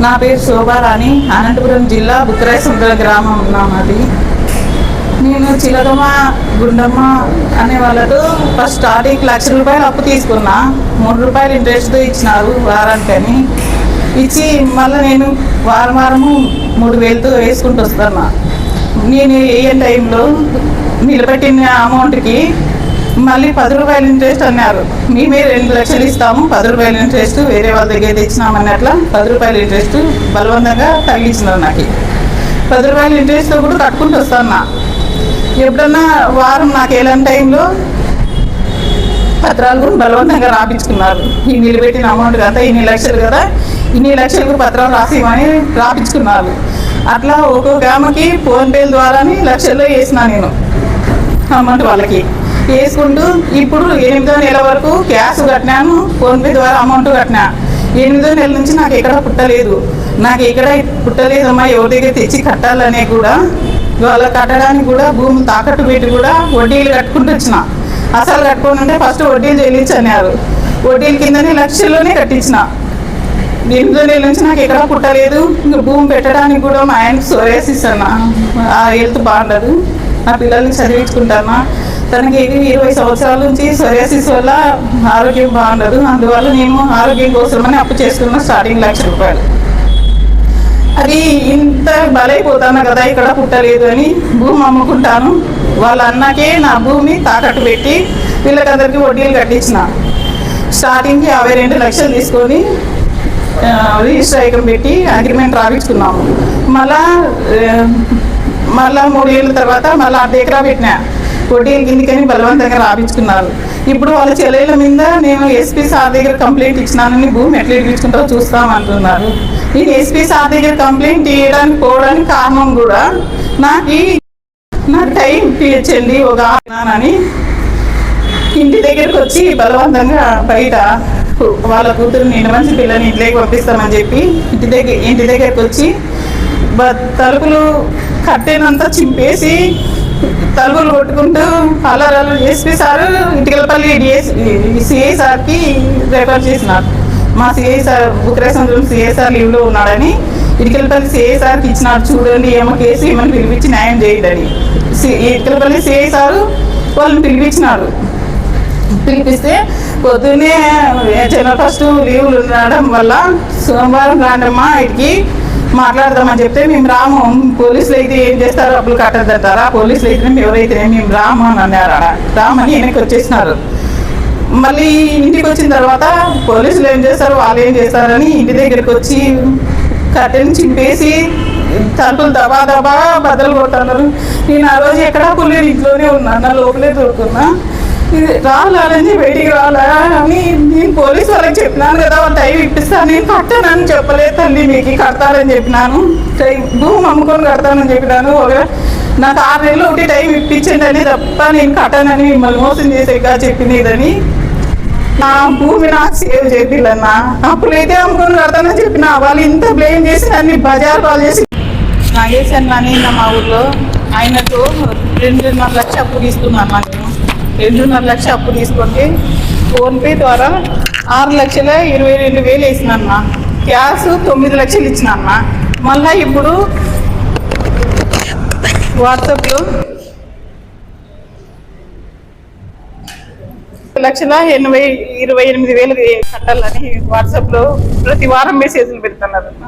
నా పేరు శోభారాణి అనంతపురం జిల్లా బుక్కరాయసముద్ర గ్రామం ఉన్నాం నేను చిలకమ్మ గుండమ్మ అనే వాళ్ళతో ఫస్ట్ స్టార్టింగ్ లక్ష రూపాయలు అప్పు తీసుకున్నా. మూడు రూపాయలు ఇంట్రెస్ట్తో ఇచ్చినారు వారానికని. ఇచ్చి మళ్ళీ నేను వారం వారము మూడు వేలతో వేసుకుంటూ వస్తున్నా. నేను ఏ టైంలో నిలబెట్టిన అమౌంట్కి మళ్ళీ పది రూపాయలు ఇంట్రెస్ట్ అన్నారు. మేమే రెండు లక్షలు ఇస్తాము పది రూపాయల ఇంట్రెస్ట్ వేరే వాళ్ళ దగ్గర తెచ్చినామన్నట్ల పది రూపాయల ఇంట్రెస్ట్ బలవంతంగా తగ్గించినారు నాకు. పది రూపాయల ఇంట్రెస్ట్ కూడా కట్టుకుంటూ వస్తాను ఎప్పుడన్నా వారం నాకు ఎలాంటి టైంలో పత్రాలు కూడా బలవంతంగా రాపించుకున్నారు. ఈ నిలబెట్టిన అమౌంట్ కదా ఇన్ని లక్షలు కదా ఇన్ని లక్షలకు పత్రాలు రాసిమని రాపించుకున్నారు. అట్లా ఒక్కో గ్రామకి ఫోన్పేల ద్వారానే లక్షల్లో వేసిన నేను అమౌంట్ వాళ్ళకి. వేసుకుంటూ ఇప్పుడు ఎనిమిదో నెల వరకు క్యాష్ కట్టినాను ఫోన్పే ద్వారా అమౌంట్ కట్టినా. ఎనిమిదో నెల నుంచి నాకు ఎక్కడ పుట్టలేదు. నాకు ఎక్కడ పుట్టలేదమ్మా ఎవరి దగ్గర తెచ్చి కట్టాలనే కూడా వాళ్ళ కట్టడానికి కూడా భూములు తాకట్టు పెట్టి కూడా వడ్డీలు కట్టుకుంటూ వచ్చిన. అసలు కట్టుకోనంటే ఫస్ట్ వడ్డీలు చెల్లించన్నారు వడ్డీల కిందనే లక్షల్లోనే కట్టించిన. ఎనిమిదో నెల నుంచి నాకు ఎక్కడ పుట్టలేదు. ఇంకా భూమి పెట్టడానికి కూడా మా ఆయనకు సోరేసిస్తాను ఆ హెల్త్ బాగుండదు. నా పిల్లల్ని చదివించుకుంటానా తనకి ఇరవై సంవత్సరాల నుంచి సోరేసిస్ వల్ల ఆరోగ్యం బాగుండదు. అందువల్ల నేను ఆరోగ్యం కోసమని అప్పు చేసుకున్న స్టార్టింగ్ లక్ష రూపాయలు. అది ఇంత బలైపోతాను కదా ఇక్కడ పుట్టలేదు అని భూమి అమ్ముకుంటాను. వాళ్ళ అన్నకే నా భూమి తాకట్టు పెట్టి వీళ్ళకందరికీ వడ్డీలు కట్టించిన. స్టార్టింగ్కి యాభై రెండు లక్షలు తీసుకొని రిజిస్టర్ ఐకం పెట్టి అగ్రిమెంట్ రాపించుకున్నాము. మళ్ళా మళ్ళా మూడేళ్ళ తర్వాత మళ్ళీ అర్ధ ఎకరా పెట్టినా. వడ్డీలు కిందికని బలవంతంగా రాపించుకున్నారు. ఇప్పుడు వాళ్ళ చెల్లెల మీద నేను ఎస్పీ సార్ దగ్గర కంప్లైంట్ ఇచ్చినానని భూమి ఎట్లా ఇప్పించుకుంటారో చూస్తాం అంటున్నారు. నేను ఎస్పీ సార్ దగ్గర కంప్లైంట్ ఇవ్వడానికి పోవడానికి కారణం కూడా నాకు నా టైం ఇప్పించండి ఒక అని ఇంటి దగ్గరకు వచ్చి బలవంతంగా బయట వాళ్ళ కూతురు నిండు మంచి పిల్లని ఇంట్లోకి పంపిస్తామని చెప్పి ఇంటి దగ్గర ఇంటి దగ్గరికి వచ్చి తలుపులు కట్టేనంతా చింపేసి తలుపులు కొట్టుకుంటూ అల్లరలు ఎస్పీ సారు ఇటుకలపల్లి సిఐ సార్కి రెఫర్ చేసినారు. మా CI sir Bukreswaram CI sir లీవ్లో ఉన్నాడని ఇటుకలపల్లి సిఐ సార్కి ఇచ్చినారు. చూడండి ఏమో కేసు ఏమని పిలిపించి న్యాయం చేయదని సి- ఇటుకలపల్లి సిఐ సారు వాళ్ళని పిలిపించినారు. పిలిపిస్తే పొద్దున్నే జనరల్ ఫస్ట్ లీవ్లు ఉండడం వల్ల సోమవారం రాండమ్మా ఇటుకి మాట్లాడదామని చెప్తే మేము రాము. పోలీసులు అయితే ఏం చేస్తారు అప్పులు కట్టద్దంటారా పోలీసులు అయితే ఎవరైతే మేము రాము అని అన్నారు. రామని వెనక్కి వచ్చేసినారు. మళ్ళీ ఇంటికి వచ్చిన తర్వాత పోలీసులు ఏం చేస్తారు? వాళ్ళు ఏం చేస్తారని ఇంటి దగ్గరికి వచ్చి కట్టెని చింపేసి తలుపులు దబా దబా బద్దలు కొట్టన్నారు నేను ఆ రోజు ఎక్కడా పుల్లేదు ఇంట్లోనే ఉన్నాను నా లోపలే దొరుకున్నా రాలని బయటికి రాలా అని నేను పోలీసు వాళ్ళకి చెప్పినాను కదా. వాళ్ళు టైం ఇప్పిస్తాను నేను కట్టానని చెప్పలేదు తల్లి మీకు కడతారని చెప్పినాను. టైం భూమి అమ్ముకొని కడతానని చెప్పినాను. ఒక నాకు ఆరు నెలలు ఒకటి టైం ఇప్పించండి అని తప్ప నేను కట్టానని మిమ్మల్ని మోసం చేసేగా చెప్పిందని నా భూమి నాకు సేవ్ చేపిల్లన్నా అప్పుడైతే అమ్ముకొని కడతానని చెప్పిన వాళ్ళు ఇంత బ్లేమ్ చేసి నన్ను బజార్ కాల్ చేసి నాగేశన్ అని మా ఊర్లో ఆయనతో రెండున్నర లక్ష అప్పు తీసుకున్నాను నేను రెండున్నర లక్ష అప్పు తీసుకుంటే ఫోన్పే ద్వారా ఆరు లక్షల ఇరవై రెండు వేలు వేసినన్న. గ్యాస్ తొమ్మిది లక్షలు ఇచ్చినన్న. మళ్ళా ఇప్పుడు వాట్సాప్లో లక్షల ఎనభై ఇరవై ఎనిమిది వేలు కట్టాలని వాట్సాప్లో ప్రతి వారం మెసేజ్లు పెడుతున్నారు అన్న.